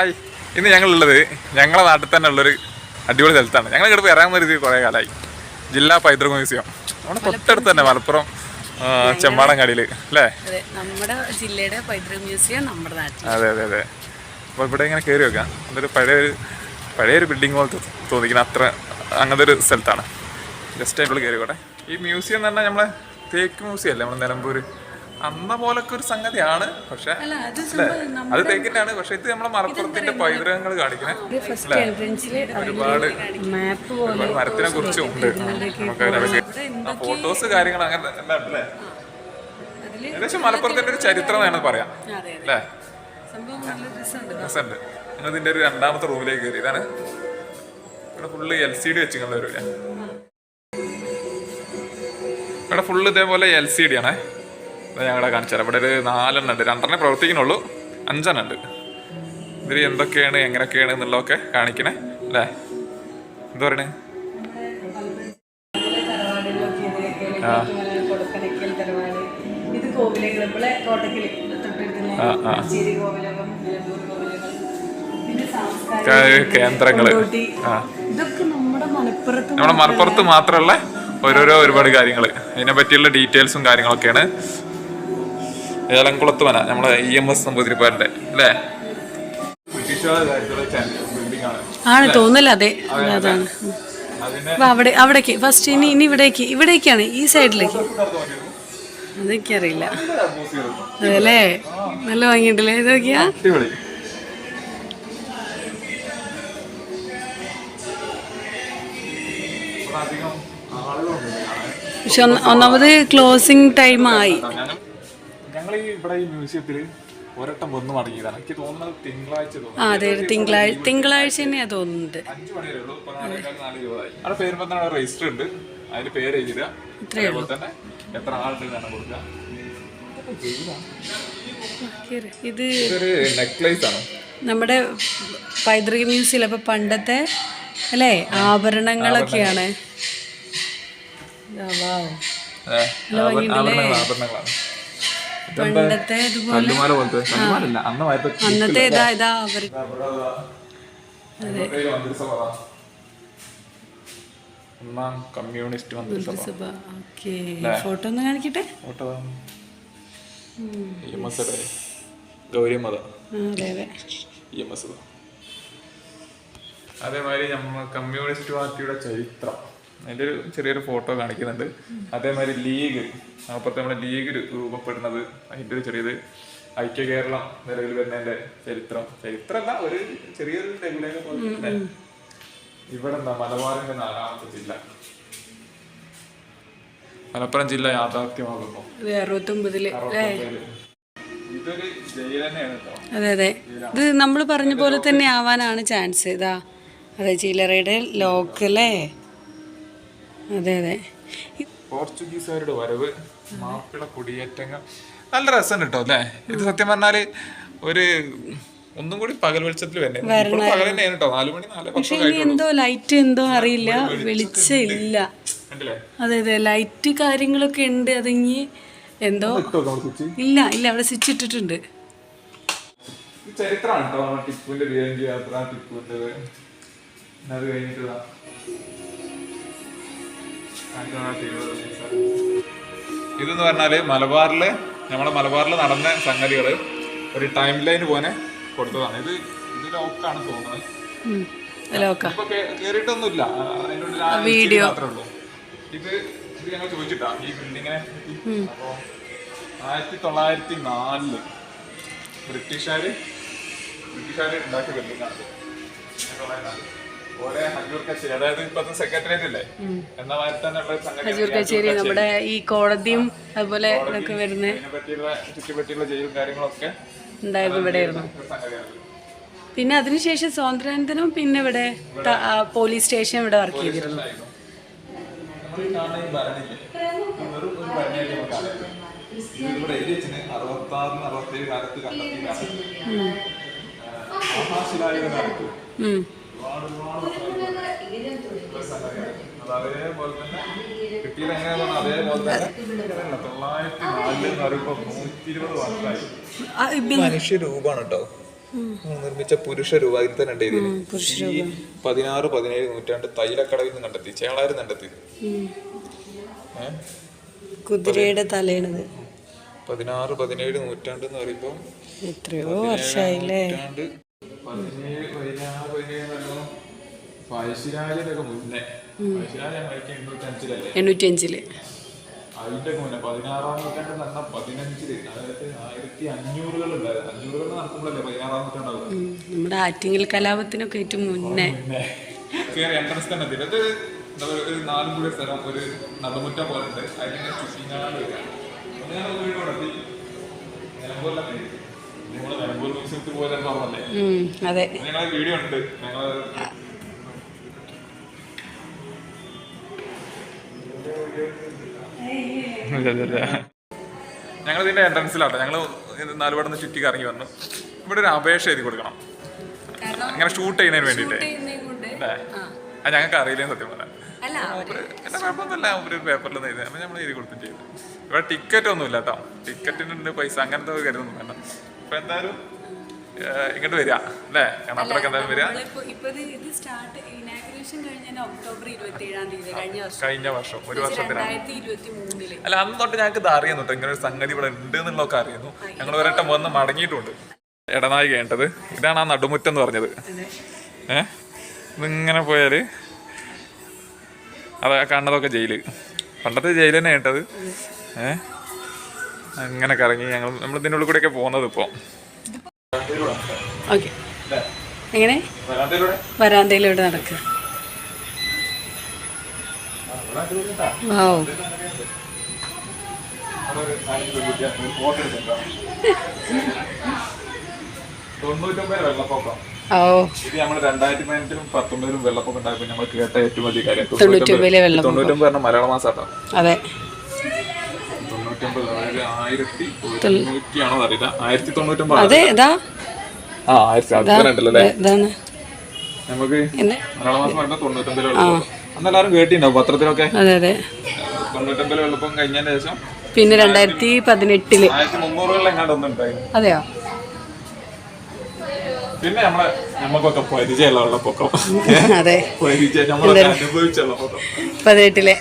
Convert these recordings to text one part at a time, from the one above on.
Hi. ഇന്ന് ഞങ്ങളുള്ളത് ഞങ്ങളുടെ നാട്ടിൽ തന്നെ ഉള്ളൊരു അടിപൊളി സ്ഥലത്താണ്. ഞങ്ങൾ ഇവിടെ വരാൻ രീതി കുറേ കാലമായി ജില്ലാ പൈതൃക മ്യൂസിയം. നമ്മുടെ തൊട്ടടുത്ത് തന്നെ മലപ്പുറം ചെമ്പാടങ്ങാടിയിൽ ചെമ്മാടങ്ങാടിയിൽ അല്ലേ? അതെ നമ്മുടെ ജില്ലയുടെ പൈതൃക മ്യൂസിയം നമ്മുടെ നാട്ടിൽ അതെ അതെ അതെ. അപ്പോൾ ഇവിടെ ഇങ്ങനെ കയറി വെക്കാം അതൊരു പഴയ ഒരു പഴയൊരു ബിൽഡിംഗ് പോലത്തെ തോന്നിക്കുന്ന അത്ര അങ്ങനത്തെ ഒരു സ്ഥലത്താണ്. ജസ്റ്റ് ആയിട്ടുള്ള കയറി കൂടെ ഈ മ്യൂസിയം എന്ന് പറഞ്ഞാൽ നമ്മളെ തേക്ക് മ്യൂസിയം അല്ലേ? നമ്മുടെ നിലമ്പൂർ അന്ന പോലൊക്കെ ഒരു സംഗതിയാണ് പക്ഷെ അത് തേക്കിന്റെയാണ് പക്ഷെ ഇത് നമ്മളെ മലപ്പുറത്തിന്റെ പൈതൃകങ്ങൾ എൻട്രൻസിൽ ഒരുപാട് ഒരുപാട് മരത്തിനെ കുറിച്ചും ഉണ്ട്. നമുക്ക് ഫോട്ടോസ് കാര്യങ്ങൾ അങ്ങനെ അല്ലേ? ഏകദേശം മലപ്പുറത്തിന്റെ ഒരു ചരിത്രം വേണമെന്ന് പറയാം അല്ലേ? രസമുണ്ട്. നിങ്ങൾ ഇതിന്റെ ഒരു രണ്ടാമത്തെ റൂമിലേക്ക് കയറി. ഇതാണ് ഇവിടെ ഫുള്ള് എൽ സി ഡി വെച്ചിട്ടുള്ള ഒരു ഇവിടെ ഫുള്ള് ഇതേപോലെ എൽ സി ഡി ആണേ. ഞങ്ങളെ കാണിച്ചാൽ ഇവിടെ ഒരു നാലെണ്ണം ഉണ്ട്. രണ്ടെണ്ണേ പ്രവർത്തിക്കുന്നുള്ളൂ. അഞ്ചെണ്ണം ഉണ്ട് ഇതിൽ എന്തൊക്കെയാണ് എങ്ങനെയൊക്കെയാണ് എന്നുള്ളതൊക്കെ കാണിക്കണേ. അല്ലേ? എന്താ പറയണേ? ആ, കേന്ദ്രങ്ങൾ. നമ്മുടെ മലപ്പുറത്ത് മാത്രമുള്ള ഓരോരോ ഒരുപാട് കാര്യങ്ങൾ അതിനെ പറ്റിയുള്ള ഡീറ്റെയിൽസും കാര്യങ്ങളൊക്കെയാണ്. ഏലംകുളത്ത് വന നമ്മളെ ഇ എം എസ് നമ്പൂതിരിപ്പാരുടെ അല്ലേ? ആണ് തോന്നില്ല അതെ. അതാണ്. അവിടെ അവിടേക്ക്. ഫസ്റ്റ് ഇനി ഇനി ഇവിടേക്ക്. ഇവിടേക്കാണ് ഈ സൈഡിലേക്ക്. അതൊക്കെ അറിയില്ല അതല്ലേ നല്ല വാങ്ങിയിട്ടില്ലേ ഇതൊക്കെയാ. പക്ഷെ ഒന്നാമത് ക്ലോസിങ് ടൈം ആയി. ഈ ഇവിടെ ഈ മ്യൂസിയത്തിൽ ഒരട്ടം വന്ന് മടങ്ങിയതാണ്. എനിക്ക് തോന്നുന്നത് തിങ്കളാഴ്ച ആ തോന്നുന്നു അതെ തിങ്കളാഴ്ച തിങ്കളാഴ്ച തന്നെയാ തോന്നുന്നത്. അഞ്ച് മണി വരെ ഉള്ളൂ ഇപ്പൊ നാലേകാൽ നാല് ഇരുപതായി അവിടെ പേരുമ്പോൾ രജിസ്റ്റർ ഉണ്ട്. അതിന് പേര് എഴുതിയില്ല അതേപോലെ തന്നെ എത്ര ആളുണ്ട് കാണാൻ കൊടുക്കുക. ഇത് നെക്ലേസ് ആണ്. നമ്മുടെ പൈതൃക മ്യൂസിയം അപ്പൊ പണ്ടത്തെ അല്ലേ? ആഭരണങ്ങളൊക്കെയാണ്. ആഭരണങ്ങളാണ്. പണ്ടത്തെ അന്നത്തെ ഇതാ ഇതാ അവർ ഒന്നാം കമ്മ്യൂണിസ്റ്റ് മന്ത്രിസഭ. ഫോട്ടോ ഒന്ന് കാണിക്കട്ടെ? ഗൗരിമത അതേമാതിരി നമ്മ കമ്മ്യൂണിസ്റ്റ് പാർട്ടിയുടെ ചരിത്രം. അതിന്റെ ഒരു ചെറിയൊരു ഫോട്ടോ കാണിക്കുന്നുണ്ട്. അതേമാതിരി ലീഗ് അപ്പുറത്ത് നമ്മുടെ ലീഗ് രൂപപ്പെടുന്നത് അതിന്റെ ഒരു ചെറിയത് ഐക്യ കേരളം നിലവിൽ വരുന്നതിന്റെ ചരിത്രം. ചരിത്രമല്ല ഒരു ചെറിയൊരു ലഘുലേഖ പോലെ തന്നെ. ഇവിടെ എന്താ മലബാറിന്റെ നാലാമത്തെ ജില്ല? മലപ്പുറം ജില്ല യാഥാർത്ഥ്യമാകുമ്പോൾ ഇതൊരു ജയിൽ തന്നെയാണ് അതെ അതെ. ഇത് നമ്മൾ പറഞ്ഞ പോലെ തന്നെ ആവാനാണ് ചാൻസ്. ഇതാ അതെ ചിലറയുടെ ലോക്ക് അല്ലേ അതെ അതെ. പോർച്ചുഗീസുകാരുടെ വരവ് മാപ്പിള കുടിയേറ്റങ്ങൾ. നല്ല രസം കേട്ടോ അല്ലേ? ഇത് സത്യം പറഞ്ഞാൽ ഒരു ഒന്നും കൂടി പകൽ വെളിച്ചത്തിൽ വരണേ. പകൽ തന്നെയാണ് കേട്ടോ നാലു മണി നാല് പക്ഷെ എന്തോ ലൈറ്റ് എന്തോ അറിയില്ല വെളിച്ചമില്ല. കണ്ടില്ലേ? അതെ അതെ. ലൈറ്റ് കാര്യങ്ങളൊക്കെ ഉണ്ട് അതിങ്ങി എന്തോ ഇല്ല ഇല്ല. അവിടെ സ്വിച്ച് ഇട്ടിട്ടുണ്ട്. ചരിത്രമാണ് കേട്ടോ ടിപ്പുവിന്റെ യാത്ര ടിപ്പുവിന്റെ അത് കഴിഞ്ഞിട്ട് ഇതെന്ന് പറഞ്ഞാൽ മലബാറിൽ നമ്മളെ മലബാറിൽ നടന്ന സംഗതികൾ ഒരു ടൈം ലൈൻ പോലെ കൊടുത്തതാണ്. ഇത് ഇത് ലോക്കാണ് തോന്നുന്നത്. കേറിയിട്ടൊന്നുമില്ല. വീഡിയോ. ഇത് ഇത് ഞങ്ങൾ ചോദിച്ചിട്ടാ ഈ ബിൽഡിങ്ങിനെ പറ്റി. അപ്പോ ആയിരത്തി തൊള്ളായിരത്തി നാലിൽ ബ്രിട്ടീഷുകാര് ബ്രിട്ടീഷുകാര് ഉണ്ടാക്കിയ ബിൽഡിംഗാണ് ഹജൂർ കച്ചേരി. അതായത് ഇപ്പത്തെ സെക്രട്ടേറിയറ്റ് അല്ലേ എന്ന മാതിരി തന്നെ ഉള്ള സംഗതി ഹജൂർ കച്ചേരി നമ്മുടെ ഈ കോടതിയും അതുപോലെ ഇതൊക്കെ വരുന്ന പറ്റിയുള്ള ജയിലും കാര്യങ്ങളൊക്കെ ഉണ്ടായിരുന്നു ഇവിടെ ആയിരുന്നു ഒരു സംഗതിയാണ് പിന്നെ അതിനുശേഷം സ്വാതന്ത്ര്യാനന്തരം പിന്നെ ഇവിടെ പോലീസ് സ്റ്റേഷൻ ഇവിടെ വർക്ക് ചെയ്തിരുന്നു. ഇവിടെ എഴുതി വെച്ചിന് അറുപത്തി ആറിന് അറുപത്തി ഏഴ് കാലത്ത്. കണ്ടെത്തിയതാണ് മഹാശിലായുടെ കാലത്ത്. ഉം. രൂപമാണ് ഒരുപാട് ഉള്ള സംഗതിയാണ്. അത് അതേപോലെ തന്നെ കിട്ടിയത് എങ്ങനെയാ അതേപോലെ തന്നെ തൊള്ളായിരത്തി നാലിൽ എന്ന് പറയുമ്പോൾ നൂറ്റി ഇരുപത് വർഷമായി ആ, ഈ കേട്ടോ നിർമ്മിച്ച പുരുഷ രൂപ. ഇതിൽ തന്നെ ഉണ്ട് ഇതിന് പതിനാറ് പതിനേഴ് നൂറ്റാണ്ട് തൈലക്കടവിൽ നിന്ന് കണ്ടെത്തി. ചേളാരും കണ്ടെത്തി. കുതിരയുടെ തലയാണിത്. പതിനാറ് പതിനേഴ് നൂറ്റാണ്ട് എന്ന് പറയുമ്പോൾ എത്രയോ വർഷമായില്ലേ പതിനേഴ് പതിനാറ് പതിനേഴ് എന്ന് പറയുമ്പോൾ പഴശ്ശിരാജനൊക്കെ മുന്നേ പഴശ്ശിരാജ മരിക്കാൻ എണ്ണൂറ്റഞ്ചിലല്ലേ? എണ്ണൂറ്റി അഞ്ചിൽ അതിന്റെ മുന്നേ പതിനാറാം നൂറ്റാണ്ട് തന്നെ പതിനഞ്ചിൽ. അതായത് ആയിരത്തി അഞ്ഞൂറുകളുണ്ടായിരുന്നു അഞ്ഞൂറുകൾ നടക്കുമ്പോഴല്ലേ പതിനാറാം നൂറ്റാണ്ടാവും നമ്മുടെ ആറ്റിങ്ങൽ കലാപത്തിനൊക്കെ ഏറ്റവും മുന്നേ. കയറി എൻട്രൻസ് തന്നെ എന്താ പറയുക? ഒരു നാലും കൂടി സ്ഥലം ഒരു നടുമുറ്റം പോലെ ഉണ്ട്. അതിങ്ങനെ ചുറ്റിനാട് വരിക. അങ്ങനെ വീട് കൊടുത്തി നിലമ്പൂരിലൊക്കെ അതെ. ഞങ്ങളെ വീഡിയോ ഉണ്ട്. ഞങ്ങൾ ഞങ്ങൾ ഇതിന്റെ എൻട്രൻസിലാട്ടോ ഞങ്ങൾ നാലുപാടുന്ന് ചുറ്റി കറങ്ങി വന്നു. ഇവിടെ ഒരു അപേക്ഷ എഴുതി കൊടുക്കണം. അങ്ങനെ ഷൂട്ട് ചെയ്യുന്നതിന് വേണ്ടിട്ട് അത് ഞങ്ങൾക്ക് അറിയില്ല സത്യം പറഞ്ഞാൽ കുഴപ്പമൊന്നുമില്ല. ഒരു പേപ്പറിൽ നിന്ന് എഴുതി നമ്മൾ എഴുതി കൊടുത്തും ചെയ്തു. ഇവിടെ ടിക്കറ്റ് ഒന്നും ഇല്ല കേട്ടോ ടിക്കറ്റിന് പൈസ. അങ്ങനത്തെ കരുതൊന്നും വേണ്ട. അപ്പൊ എന്തായാലും ഇങ്ങോട്ട് വരിക അല്ലേ? അത്രയൊക്കെ എന്തായാലും വരിക. ഇപ്പൊ കഴിഞ്ഞ വർഷം. ഒരു വർഷത്തിനാണ്. അല്ല അന്ന് തൊട്ട് ഞങ്ങൾക്ക് ഇത് അറിയുന്നു കേട്ടോ ഇങ്ങനെ ഒരു സംഗതി ഇവിടെ ഉണ്ട് എന്നുള്ളതൊക്കെ അറിയുന്നു. ഞങ്ങൾ ഒരട്ടം വന്ന് മടങ്ങിയിട്ടുണ്ട്. ഇടനായി കേട്ടത് ഇതാണ് ആ നടുമുറ്റം എന്ന് പറഞ്ഞത്. ഏ? ഇതിങ്ങനെ പോയാൽ അതൊക്കെ കാണുന്നതൊക്കെ ജയിൽ. പണ്ടത്തെ ജയിൽ തന്നെ കേട്ടത് ഏ? അങ്ങനെ കറങ്ങി ഞങ്ങൾ നമ്മൾ ഇതിന്റെ ഉള്ളിൽ കൂടെയൊക്കെ പോകുന്നത് ഇപ്പോൾ. ഓക്കെ. എങ്ങനെ? വരാന്തയിലൂടെ നടക്കുക തൊണ്ണൂറ്റൊമ്പതിലെ തൊണ്ണൂറ്റൊമ്പത് വെള്ളപ്പൊക്കം. തൊണ്ണൂറ്റൊമ്പതിലെ വെള്ളപ്പൊക്കം. തൊണ്ണൂറ്റൊമ്പത് മലയാള മാസാട്ടോ. അതെ. തൊണ്ണൂറ്റൊമ്പത് അതായത് ആയിരത്തി ഒരുന്നൂറ്റിയാണോ അറിയില്ല. ആയിരത്തി തൊണ്ണൂറ്റൊമ്പത് അതെ ഇതാ. ആ ആയിരത്തി അല്ലേ നമുക്ക് എന്നെ? മലയാള മാസം പറഞ്ഞാൽ തൊണ്ണൂറ്റൊമ്പതിലെ വെള്ളപ്പൊക്കം അന്ന് എല്ലാവരും കേട്ടിട്ടുണ്ടാവും പത്രത്തിലൊക്കെ. അതെ അതെ. തൊണ്ണൂറ്റൊമ്പതിലെ വെള്ളപ്പൊക്കം കഴിഞ്ഞതിന് ശേഷം. പിന്നെ രണ്ടായിരത്തി പതിനെട്ടിൽ. ആയിരത്തി മുന്നൂറുകളിൽ എങ്ങാണ്ട് ഒന്നും ഉണ്ടായിരുന്നു അതെയോ? പിന്നെ നമ്മളെ നമുക്കൊക്കെ പരിചയമുള്ള വെള്ളപ്പൊക്കം അതെ. പരിചയം നമ്മളൊക്കെ അനുഭവിച്ച വെള്ളപ്പൊക്കം പതിനെട്ടിലെ.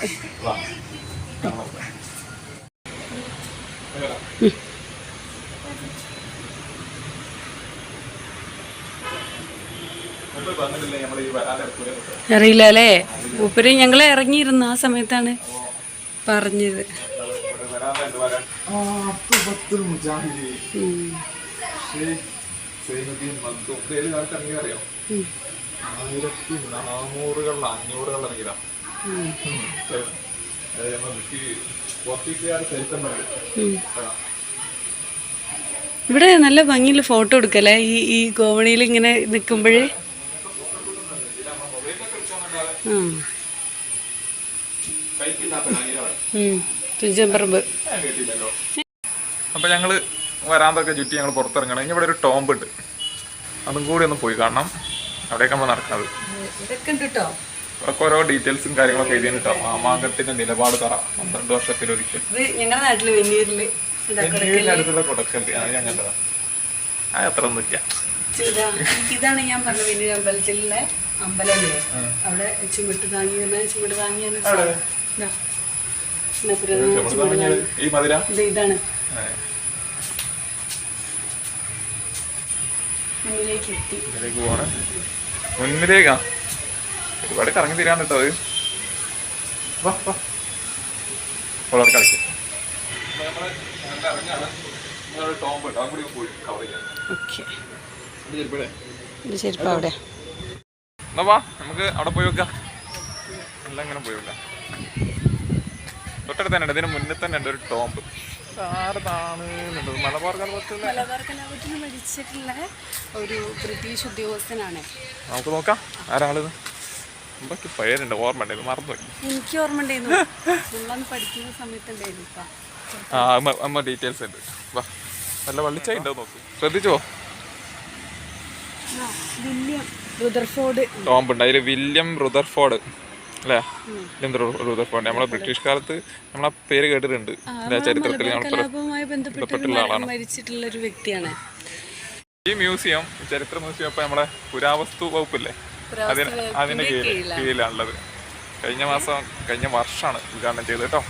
അറിയില്ല അല്ലേ മൂപ്പര് ഞങ്ങൾ ഇറങ്ങിയിരുന്നു ആ സമയത്താണ് പറഞ്ഞത്? ആയിരത്തി നാനൂറുകളിൽ അഞ്ഞൂറുകളിൽ ഇറങ്ങിയതാ. ഇവിടെ നല്ല ഭംഗിയിൽ ഫോട്ടോ എടുക്കല്ലേ? ഈ ഈ കോവണിയിൽ ഇങ്ങനെ നിൽക്കുമ്പോഴേ തുഞ്ചൻപറമ്പ് അപ്പൊ ഞങ്ങൾ വരാന്തൊക്കെ ചുറ്റി ഞങ്ങൾ പുറത്തിറങ്ങണം. ഇനി ഇവിടെ ഒരു ടോംബ് ഉണ്ട് അതും കൂടി ഒന്ന് പോയി കാണണം. അവിടേക്ക് നമ്മൾ നടക്കുന്നത് ഇതൊക്കെ ഓരോ ഡീറ്റെയിൽസും കാര്യങ്ങളൊക്കെ എഴുതി കേട്ടോ മാമാങ്കത്തിന്റെ നിലപാട് തറ. പന്ത്രണ്ട് വർഷത്തിലൊരിക്കൽ ഞങ്ങളുടെ നാട്ടിൽ വെന്നീരിൽ അടുത്തുള്ള കൊടക്കൽ അത് ഞാൻ കണ്ടതാ. ആ അത്ര ഒന്നുമില്ല. ഇതാണ് ഞാൻ പറഞ്ഞ വെന്നീർ അമ്പലത്തിലെ അമ്പലമല്ലേ അവിടെ ചുമട്ട് താങ്ങി ചുമട്ട് താങ്ങിയാണ് ഇതാണ്. മുന്നിലേക്ക് എത്തി. മുന്നിലേക്കാ. ഒരുപാട് കറങ്ങി തീരാൻ കേട്ടോ അത് വാ. വാ വളരെ കളിക്കും. ചെരുപ്പ് അവിടെ. എന്നാ വാ നമുക്ക് അവിടെ പോയി വെക്കാം. എല്ലാം ഇങ്ങനെ പോയി വെക്കാം. തൊട്ടടുത്ത് തന്നെ ഉണ്ട് ഇതിന് മുന്നിൽ തന്നെ ഉണ്ട് ഒരു ടോംബ് ആരതാണ് മലബാർ മരിച്ചിട്ടുള്ള ഒരു ബ്രിട്ടീഷ് ഉദ്യോഗസ്ഥനാണ്. നമുക്ക് നോക്കാം ആരാളിത് എന്തൊക്കെ ഓർമ്മ എനിക്ക് ഓർമ്മ ഉണ്ടായിരുന്നു നമ്മളന്ന് പഠിക്കുന്ന സമയത്തുണ്ടായിരുന്നു ഇപ്പം. ആ അമ്മ അമ്മ ഡീറ്റെയിൽസ് ഉണ്ട്. വാ നല്ല വള്ളിച്ചായി ഉണ്ടോ നോക്ക്. ശ്രദ്ധിച്ചോ? വില്യം. റുദർഫോർഡ് ടോംബ് ഉണ്ട് അതിൽ വില്യം റുദർഫോർഡ് അല്ലേ വില്യം റു- റുദർഫോർഡ് നമ്മളെ ബ്രിട്ടീഷ് കാലത്ത് നമ്മളെ പേര് കേട്ടിട്ടുണ്ട്. ചരിത്രത്തിൽ ബന്ധപ്പെട്ടുള്ള ആളാണ്. മരിച്ചിട്ടുള്ള ഒരു വ്യക്തിയാണ്. ഈ മ്യൂസിയം ചരിത്ര മ്യൂസിയം ഇപ്പൊ നമ്മളെ പുരാവസ്തു വകുപ്പില്ലേ? അതിന് കീഴിൽ കീഴിലാണുള്ളത്. കഴിഞ്ഞ മാസം കഴിഞ്ഞ വർഷമാണ് ഉദ്ഘാടനം ചെയ്തത് കേട്ടോ.